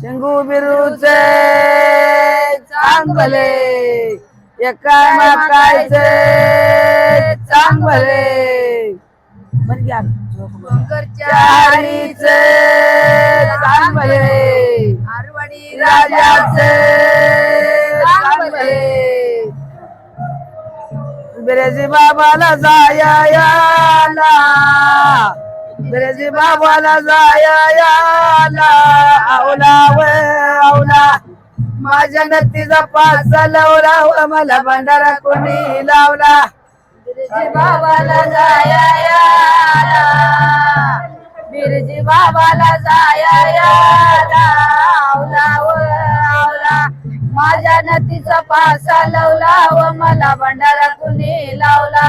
친구 비루제. चांगले. एकाय माकायचे चांगले. घ्या. चारीचे चांगले. आरवाडी राजाचे चांगले. बिरेजी बाबाला जाया याला बिरेजी बाबाला जाया याला आवला व आवला. माझ्या नतीचा पाच लावला व मला भंडारा कोणी लावला? बिरजी बाबाला जाया बिरजी बाबाला जाया माझ्या नतीचा पासा लावला व मला भंडारा कुणी लावला?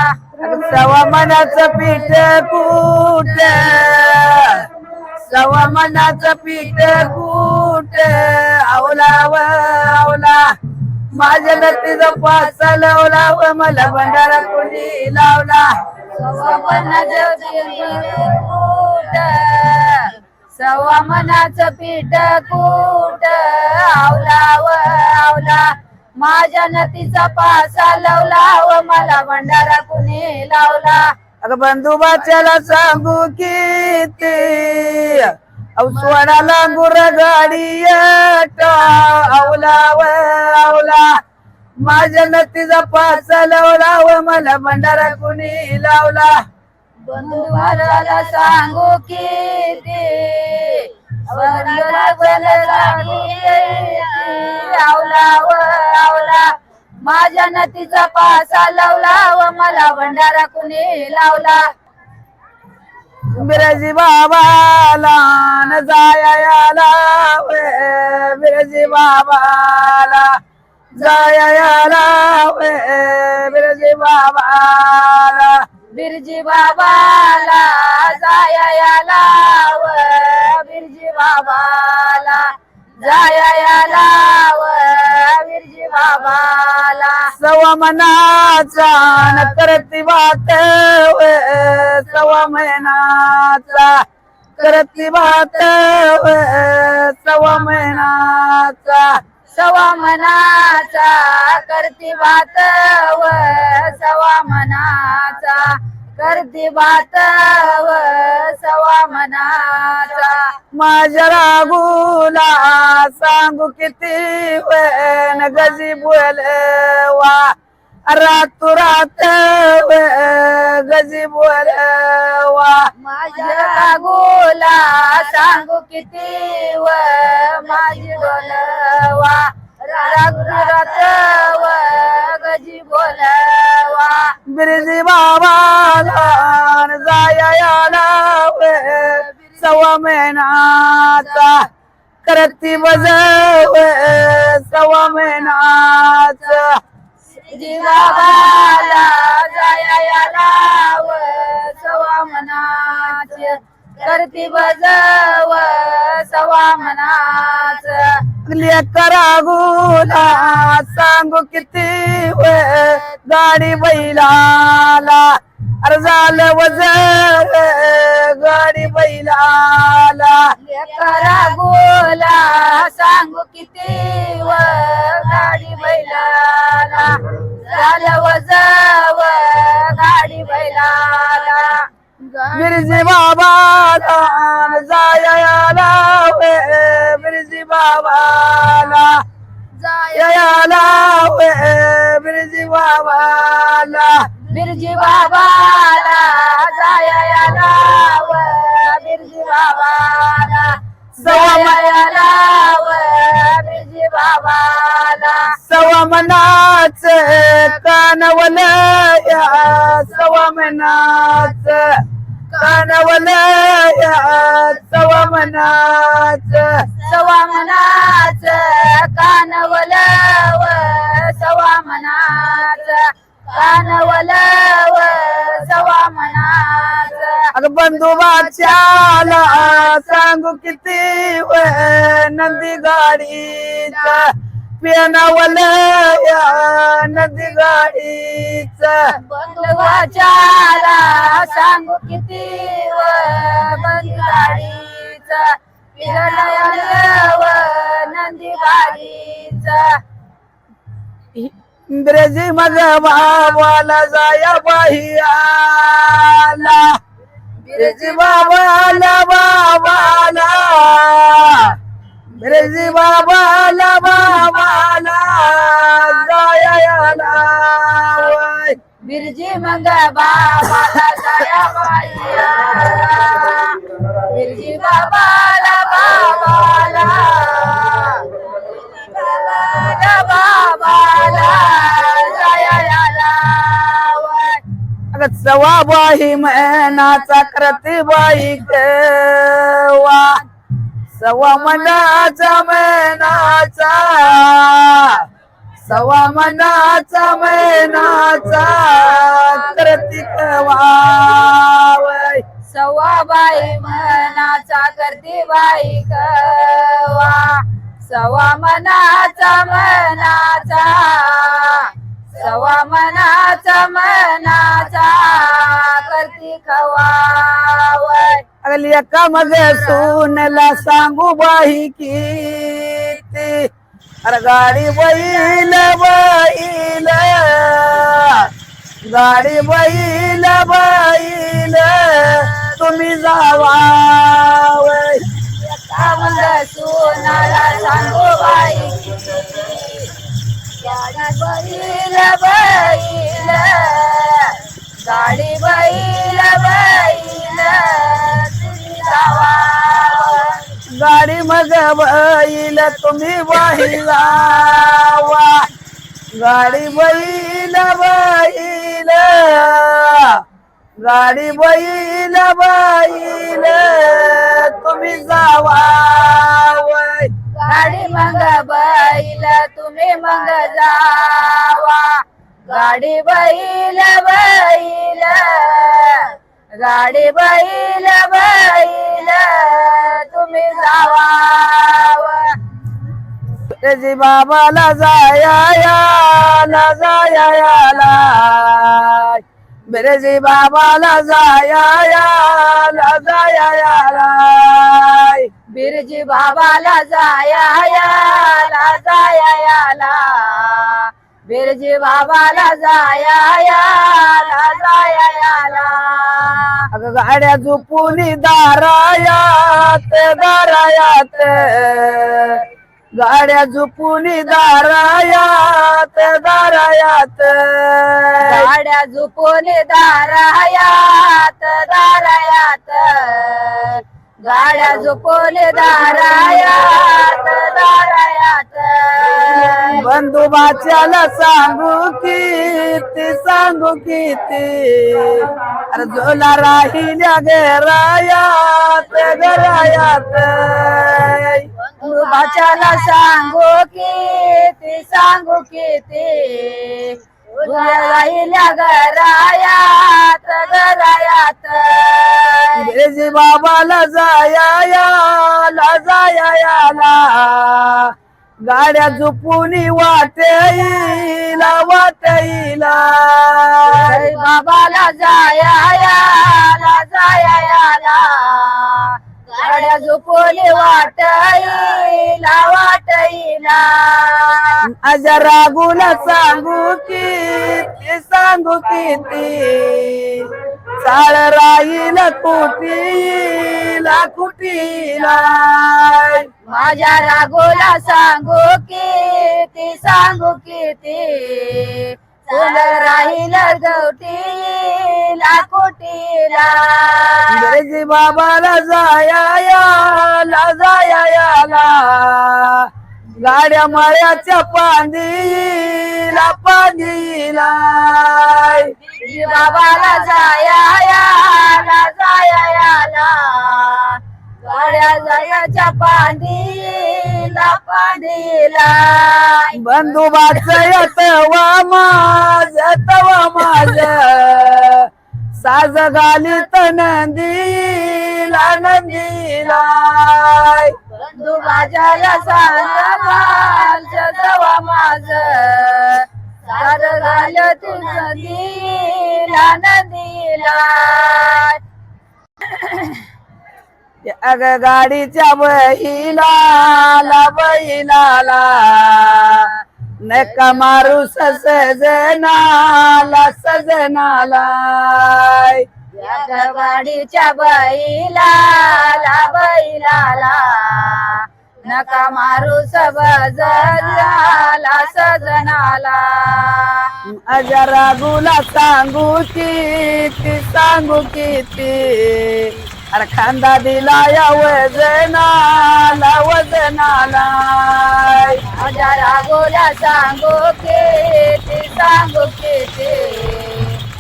सवा मनाचं पीठ कूट सवा मनाचं पीठ कूट आवला व आवला माझ्या नतीचा पाच लावला व मला भंडारा कोणी लावला. सव्वा मनाचं पीठ कूट पीठ आवला व आवला. माझ्या नतीचा पासा लावला व मला भंडारा कुणी लावला. अगं बंधुबाच्याला सांगू किती सोडाला गुर गाडी येत आवला व आवला. माझ्या नतीचा पाच लावला व मला भंडारा कुणी लावला. बंधू भावाला सांगू की बंधूला सांगू किती आवला आवला. माझ्या नतीचा पासा लावला व मला भंडारा कुणी लावला. बिरजी बाबाला न जाया याला बिरजी बाबाला जाया याला बिरजी बाबाला. बिरजी बाबाला जाया बिरजी बाबाला जाया याला बाबाला. सवा मनाचा न करती बात वे सवा महिनाचा करती बात वे सवा महिनाचा सवा मनाचा करती बात व सवा मनाचा करती बात व सवा मनाचा. माझ्या रागुला सांगू किती वेन गजी बोलवा. रातू रात वे गजी बोलवा. माझ्या गोला सांगू किती व माझी बोलवा. रात व गजी बिरजी सव्वा महिनाचा करती बजव सव्वा महिनाचा जीवाबाला जाया याला सवा मनाच करती बजव सवा मनाच लेकरा गुला सांगू किती वे गाडी बैलाला अरे झालं वज गाडी बैलाला. लेकरा गोला सांगू किती व गाडी बैलाला. झालं वजव गाडी बैलाला. बिरजी बाबाला जायाला वे बिरजी बाबाला जायाला बिरजी बाबाला बिरजी बाबाला जाया याला व बिरजी बाबाला जाया याला व बिरजी बाबाला सवा मनाच कानवल या सवा मनाच. कानवलयात सवा मनाच सवा मनाच कानवलव सवा मनाच कानवलव सवा मनाच अग बंधू बाच्याला सांगू किती व नंदी गाडीचा. पियानावल या नंदी गाडीचा बंधुवाच्याला सांगू किती व बंगाडीच फिरलव नंदी गाडीच इंग्रजी मग बाबाला जाया बाही इंग्रजी बाबाला बाबाला इंग्रजी बाबाला बाबाला जाया याला वय. बिरजी मग बाबाला जाया बाईया बिरजी बाबाला बाबाला बाबाला बाबाला जाया याला वय. अगं सवा बाई महिनाचा करते बाई केवा सवा मनाचा मैनाचा. सवा मनाचा मैनाचा. करते केवा सवा बाई मनाचा करते बाई कवा. सवा मनाचा मनाचा. सवा मनाचा मनाचा खवावय अगली एका मग सूनला सांगू बाई किती अरे गाडी बैल बैल. गाडी बैल बैल. तुम्ही जावा. वय. सोनाला सांगू बाई गाडी बैल बैल. गाडी बैल बैल. गाडी मग बैल तुम्ही बाही जावा गाडी बैल बैल गाडी बैल बैल तुम्ही जावा. वय. गाडी मग बैल तुम्ही मग जावा. गाडी बैल बैल गाडी बैल बैल तुम्ही जावा. त्याची बाबाला जाया ना जाया याला बिरेजी बाबाला जाया याला जाया याला बिरजी बाबाला जाया याला जाया बिरजी बाबाला जाया याला जाया याला अगं गाड्या झोपून दारायात दारायात. गाड्या झोपून दारायात दारायात. गाड्या झुपून दारायात दारायात. गाड्या झुपून दारायात दारायात. बंधुबाच्याला सांगू किती सांगू किती? अरे झोला राहिल्या घरायात घरायात बाच्याला सांगू किती सांगू किती? राहिल्या घरायात घरायात इंग्रजी बाबाला जाया याला जाया याला गाड्या झोपून वाटेला वाटेला हरी बाबाला जाया याला जाया याला गाड्या झोपली वाटईला वाटईला माझ्या रागुला सांगू किती सांगू किती चाळ राहील कुटीला कुटीला. माझ्या रागोला सांगू किती सांगू किती फुलं राहील गवटीला कुटीला. इंग्रजी बाबाला जाया याला जाया याला गाड्या मळ्याच्या पांदीला पांदीला जी बाबाला जाया याला जाया याला गाड्या जायाच्या पांडीला पांडीला बंधुबाच तवा माझ तवा माझ साज घालीत नंदीला नंदीला बंधू माझ्याला सांग जवा माझ सार घाल तुझं दिला नदीला अग गाडीच्या बहिला बैलाला नका मारू सजनाला सजनाला. गाडीच्या बैला बैलाला नका मारू सबजला सजनाला. अजा रागुला सांगू किती सांगू किती? अरे खांदा दिला या वजनाला वजनाला. माझ्या रागोला सांगू किती सांगू किती?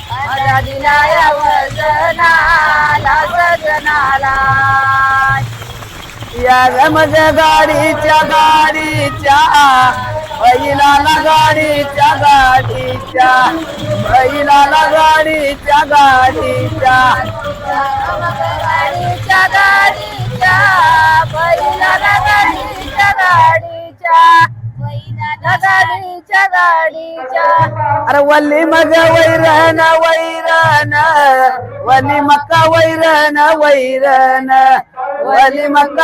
माझ्या दिलाया वजनाला वजनाला. या रमज गाडीच्या गाडीच्या बैलाला गाडीच्या गाडीच्या बैलाला गाडीच्या गाडीच्या. गाडीच्या गाडीच्या बैलाला गाडीच्या गाडीच्या बैलाला गाडीच्या गाडीच्या. अरे वल्ली मग वैरण वैरण वली मक्का वैरण वैरण. वली मक्का